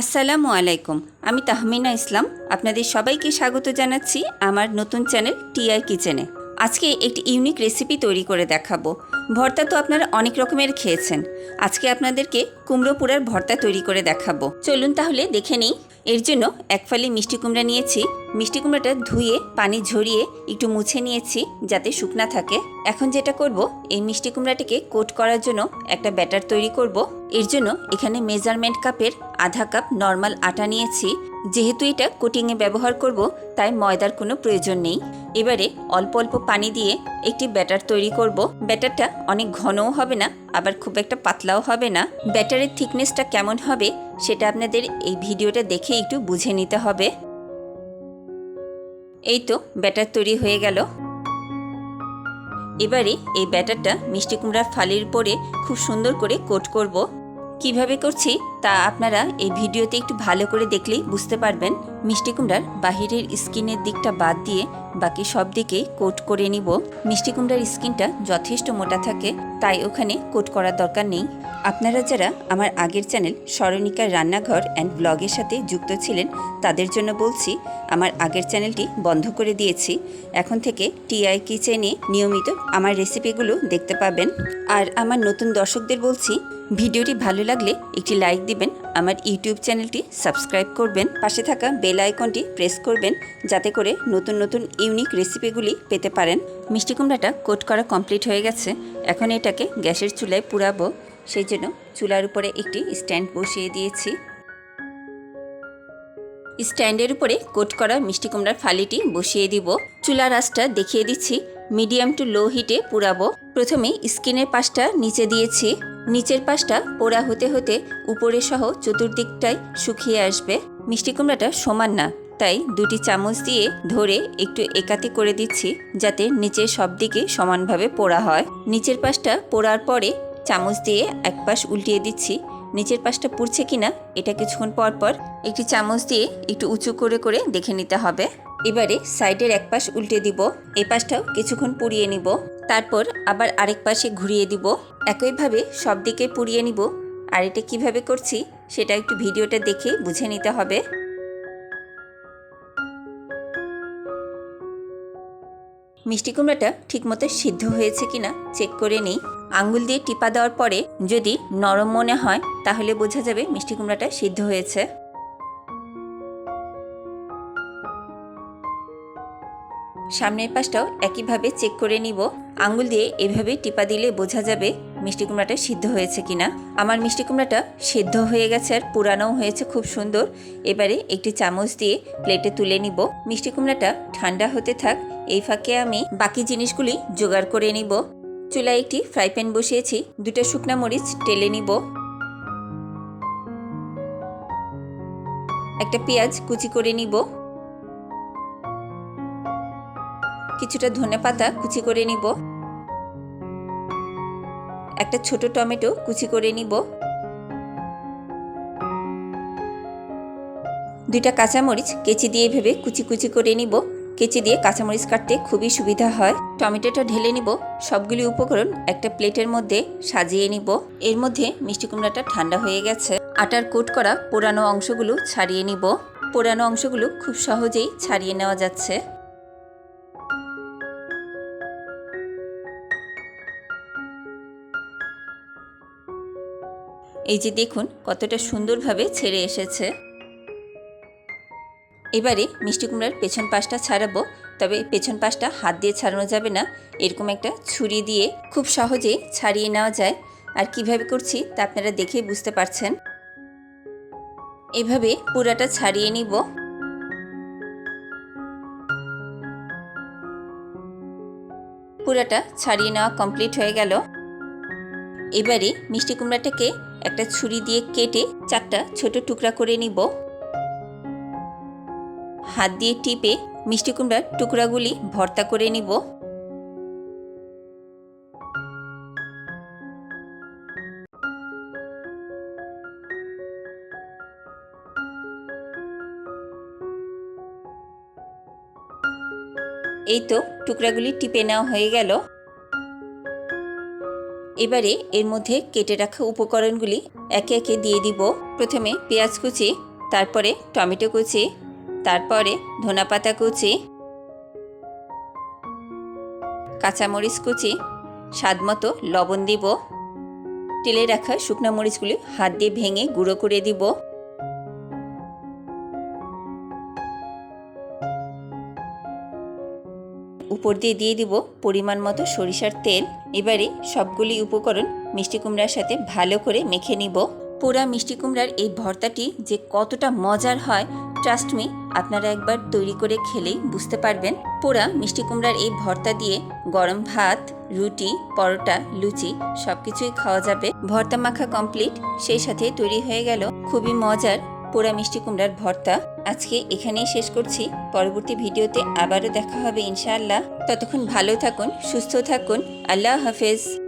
আসসালামু আলাইকুম আমি তাহমিনা ইসলাম। আপনাদের সবাইকে স্বাগত জানাচ্ছি আমার নতুন চ্যানেল টিআই কিচেনে। আজকে একটি ইউনিক রেসিপি তৈরি করে দেখাবো। ভর্তা তো আপনারা অনেক রকমের খেয়েছেন। আজকে আপনাদেরকে কুমড়ো পোড়ার ভর্তা তৈরি করে দেখাবো। চলুন তাহলে দেখে নিই। এর জন্য এক ফালি মিষ্টি কুমড়া নিয়েছি। মিষ্টি কুমড়াটা ধুয়ে, পানি ঝরিয়ে একটু মুছে নিয়েছি যাতে শুকনা থাকে। এখন যেটা করব, এই মিষ্টি কুমড়াটিকে কোট করার জন্য একটা ব্যাটার তৈরি করব। এর জন্য এখানে মেজারমেন্ট কাপের আধা কাপ নর্মাল আটা নিয়েছি। যেহেতু এটা কোটিংয়ে ব্যবহার করব, তাই ময়দার কোনো প্রয়োজন নেই। এবারে অল্প অল্প পানি দিয়ে একটি ব্যাটার তৈরি করব। ব্যাটারটা অনেক ঘনও হবে না, আবার খুব একটা পাতলাও হবে না। ব্যাটারের থিকনেসটা কেমন হবে, সেটা আপনাদের এই ভিডিওটা দেখে একটু বুঝে নিতে হবে। এই তো ব্যাটার তৈরি হয়ে গেল। এবারে এই ব্যাটারটা মিষ্টি কুমড়ার ফালির উপরে খুব সুন্দর করে কোট করব। কীভাবে করছি? তা আপনারা এই ভিডিওতে একটু ভালো করে দেখলেই বুঝতে পারবেন। মিষ্টি কুমড়ার বাহিরের স্কিনের দিকটা বাদ দিয়ে বাকি সব দিকে কোট করে নিব। মিষ্টি কুমড়ার স্কিনটা যথেষ্ট মোটা থাকে, তাই ওখানে কোট করার দরকার নেই। আপনারা যারা আমার আগের চ্যানেল স্মরণিকার রান্নাঘর অ্যান্ড ব্লগের সাথে যুক্ত ছিলেন, তাদের জন্য বলছি, আমার আগের চ্যানেলটি বন্ধ করে দিয়েছি। এখন থেকে টিআই কিচেনে নিয়মিত আমার রেসিপিগুলো দেখতে পাবেন। আর আমার নতুন দর্শকদের বলছি, ভিডিওটি ভালো লাগলে একটি লাইক দিবেন আমার ইউটিউব চ্যানেলটি সাবস্ক্রাইব করবেন। পাশে থাকা বেল আইকনটি প্রেস করবেন যাতে করে নতুন নতুন ইউনিক রেসিপিগুলি পেতে পারেন। মিষ্টি কুমড়াটা কোট করা কমপ্লিট হয়ে গেছে। এখন এটাকে গ্যাসের চুলায় পুরাবো সেই জন্য চুলার উপরে একটি স্ট্যান্ড বসিয়ে দিয়েছি। স্ট্যান্ডের উপরে কোট করা মিষ্টি কুমড়ার ফালিটি বসিয়ে দিব। চুলার আঁচটা দেখিয়ে দিচ্ছি। মিডিয়াম টু লো হিটে পুরাবো প্রথমে স্কিনের পাশটা নিচে দিয়েছি। নিচের পাশটা পোড়া হতে হতে উপরে সহ চতুর্দিকটাই শুকিয়ে আসবে। মিষ্টি কুমড়াটা সমান না, তাই দুটি চামচ দিয়ে ধরে একটু একাতি করে দিচ্ছি যাতে নিচের সব দিকে সমানভাবে পোড়া হয়। নিচের পাশটা পোড়ার পরে চামচ দিয়ে এক পাশ উল্টিয়ে দিচ্ছি। নিচের পাশটা পুড়ছে কিনা এটা কিছুক্ষণ পর পর একটি চামচ দিয়ে একটু উঁচু করে করে দেখে নিতে হবে। এবারে সাইডের এক পাশ উল্টে দিব এই পাশটাও কিছুক্ষণ পুড়িয়ে নিব, তারপর আবার আরেক পাশে ঘুরিয়ে দিব। একইভাবে সব দিকে পুড়িয়ে নিব। আর এটা কীভাবে করছি, সেটা একটু ভিডিওটা দেখে বুঝে নিতে হবে। মিষ্টি কুমড়াটা ঠিকমতো সিদ্ধ হয়েছে কিনা চেক করে নিই। আঙ্গুল দিয়ে টিপা দেওয়ার পরে যদি নরম মনে হয়, তাহলে বোঝা যাবে মিষ্টি কুমড়াটা সিদ্ধ হয়েছে। সামনের পাশটাও একইভাবে চেক করে নিব। আঙ্গুল দিয়ে এভাবে টিপা দিলে বোঝা যাবে মিষ্টি কুমড়াটা সিদ্ধ হয়েছে কিনা। আমার মিষ্টি কুমড়াটা সিদ্ধ হয়ে গেছে আর পুরানোও হয়েছে খুব সুন্দর। এবারে একটি চামচ দিয়ে প্লেটে তুলে নিব। মিষ্টি কুমড়াটা ঠান্ডা হতে থাক, এই ফাঁকে আমি বাকি জিনিসগুলি জোগাড় করে নিব। চুলায় একটি ফ্রাই প্যান বসিয়েছি, দুটো শুকনা মরিচ টেলে নিব। একটা পেঁয়াজ কুচি করে নিব। কিছুটা ধনে পাতা কুচি করে নিব। একটা ছোট টমেটো কুচি করে নিব। দুইটা কাঁচামরিচ কেচি দিয়ে ভেবে কুচি কুচি করে নিব। কেচি দিয়ে কাঁচামরিচ কাটতে খুবই সুবিধা হয়। টমেটোটা ঢেলে নিব। সবগুলি উপকরণ একটা প্লেটের মধ্যে সাজিয়ে নিব। এর মধ্যে মিষ্টি কুমড়াটা ঠান্ডা হয়ে গেছে। আটার কোট করা পোড়ানো অংশগুলো ছাড়িয়ে নিব। পোড়ানো অংশগুলো খুব সহজেই ছাড়িয়ে নেওয়া যাচ্ছে। এই যে দেখুন, কতটা সুন্দরভাবে ছেড়ে এসেছে। এবারে মিষ্টি কুমড়ার পেছন পাশটা ছাড়াবো, তবে পেছন পাশটা হাত দিয়ে ছাড়ানো যাবে না। এরকম একটা ছুরি দিয়ে খুব সহজে ছাড়িয়ে নেওয়া যায়। আর কীভাবে করছি তা আপনারা দেখে বুঝতে পারছেন। এভাবে পুরাটা ছাড়িয়ে নিব। পুরাটা ছাড়িয়ে নেওয়া কমপ্লিট হয়ে গেল। এবারে মিষ্টি কুমড়াটাকে একটা ছুরি দিয়ে কেটে চারটা ছোট টুকরা করে নিব। হাত দিয়ে টিপে মিষ্টি কুমড়ার টুকরাগুলি ভর্তা করে নিব। এই তো টুকরাগুলি টিপে নেওয়া হয়ে গেল। এবারে এর মধ্যে কেটে রাখা উপকরণগুলি একে একে দিয়ে দিব। প্রথমে পেঁয়াজ কুচি, তারপরে টমেটো কুচি, তারপরে ধনেপাতা কুচি, কাঁচামরিচ কুচি, স্বাদমতো লবণ দিব। তেলে রাখা শুকনো মরিচগুলি হাত দিয়ে ভেঙে গুঁড়ো করে দিব। উপর দিয়ে দিয়ে দিব পরিমাণ মতো সরিষার তেল। এবারে সবগুলি উপকরণ মিষ্টি কুমড়ার সাথে ভালো করে মেখে নিব। পোড়া মিষ্টি কুমড়ার এই ভর্তাটি যে কতটা মজার হয় ট্রাস্ট মি আপনারা একবার তৈরি করে খেলেই বুঝতে পারবেন। পোড়া মিষ্টি কুমড়ার এই ভর্তা দিয়ে গরম ভাত, রুটি, পরোটা, লুচি সব কিছুই খাওয়া যাবে। ভর্তা মাখা কমপ্লিট সেই সাথে তৈরি হয়ে গেল। খুবই মজার পোড়া মিষ্টি কুমড়ার ভর্তা। আজকে এখানেই শেষ করছি। পরবর্তী ভিডিওতে আবারও দেখা হবে ইনশাআল্লাহ। ততক্ষণ ভালো থাকুন, সুস্থ থাকুন। আল্লাহ হাফেজ।